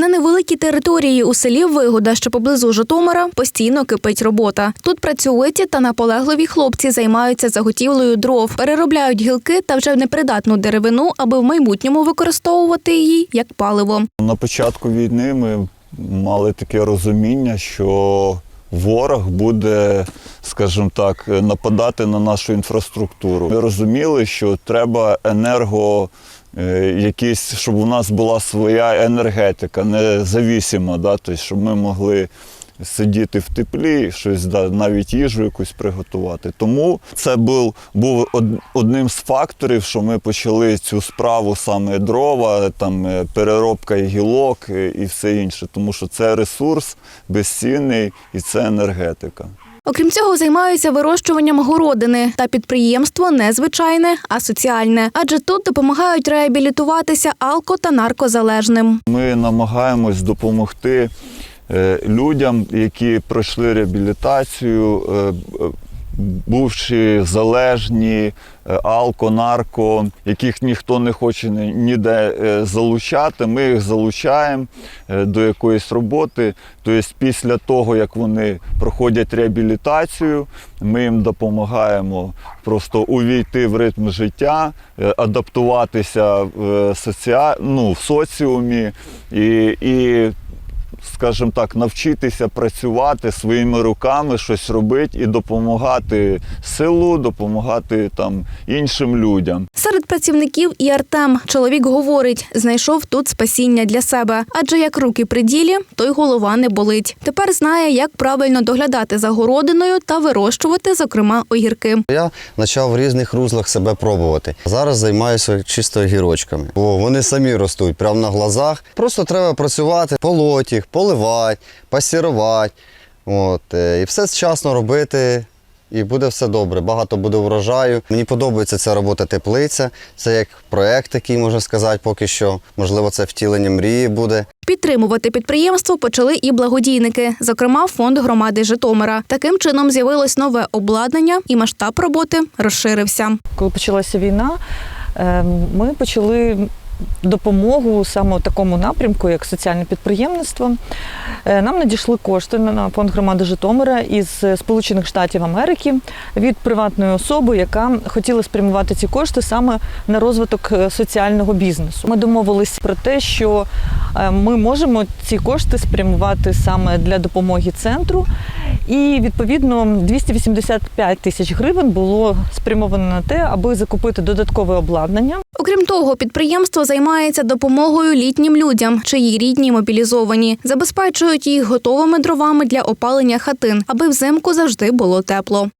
На невеликій території у селі Вигода, що поблизу Житомира, постійно кипить робота. Тут працьовиті та наполегливі хлопці займаються заготівлею дров, переробляють гілки та вже непридатну деревину, аби в майбутньому використовувати її як паливо. На початку війни ми мали таке розуміння, що ворог буде, скажімо так, нападати на нашу інфраструктуру. Ми розуміли, що треба енерго. Е, Якісь, щоб у нас була своя енергетика, независима, да? тобто, щоб ми могли сидіти в теплі, щось да, навіть їжу якусь приготувати. Тому це був, був одним з факторів, що ми почали цю справу саме дрова, там е, переробка гілок е, і все інше, тому що це ресурс безцінний і це енергетика. Окрім цього, займаються вирощуванням городини та підприємство не звичайне, а соціальне, адже тут допомагають реабілітуватися алко та наркозалежним. Ми намагаємось допомогти е, людям, які пройшли реабілітацію, бувши залежні, е, алко, нарко, яких ніхто не хоче ніде е, залучати. Ми їх залучаємо е, до якоїсь роботи. Тобто, після того, як вони проходять реабілітацію, ми їм допомагаємо просто увійти в ритм життя, адаптуватися в, соціа... ну, в соціумі і, і скажімо так, навчитися працювати своїми руками, щось робити і допомагати селу, допомагати там іншим людям. Серед працівників і Артем чоловік говорить, знайшов тут спасіння для себе, адже як руки при ділі, то й голова не болить. Тепер знає, як правильно доглядати за городиною та вирощувати, зокрема, огірки. Я почав в різних руслах себе пробувати. Зараз займаюся чисто гірочками. Бо вони самі ростуть прямо на глазах. Просто треба працювати, полоть їх, поливати, пасірувати. От, е, і все вчасно робити. І буде все добре, багато буде врожаю. Мені подобається ця робота теплиця. Це як проект, такий можна сказати, поки що. Можливо, це втілення мрії буде. Підтримувати підприємство почали і благодійники, зокрема фонд громади Житомира. Таким чином з'явилось нове обладнання, і масштаб роботи розширився. Коли почалася війна, е, ми почали допомогу саме у такому напрямку, як соціальне підприємництво. Е, Нам надійшли кошти на фонд громади Житомира із Сполучених Штатів Америки від приватної особи, яка хотіла спрямувати ці кошти саме на розвиток е, соціального бізнесу. Ми домовились про те, що е, ми можемо ці кошти спрямувати саме для допомоги центру. І відповідно 285 тисяч гривень було спрямовано на те, аби закупити додаткове обладнання. Окрім того, підприємство займається допомогою літнім людям, чиї рідні мобілізовані, забезпечують їх готовими дровами для опалення хатин, аби взимку завжди було тепло.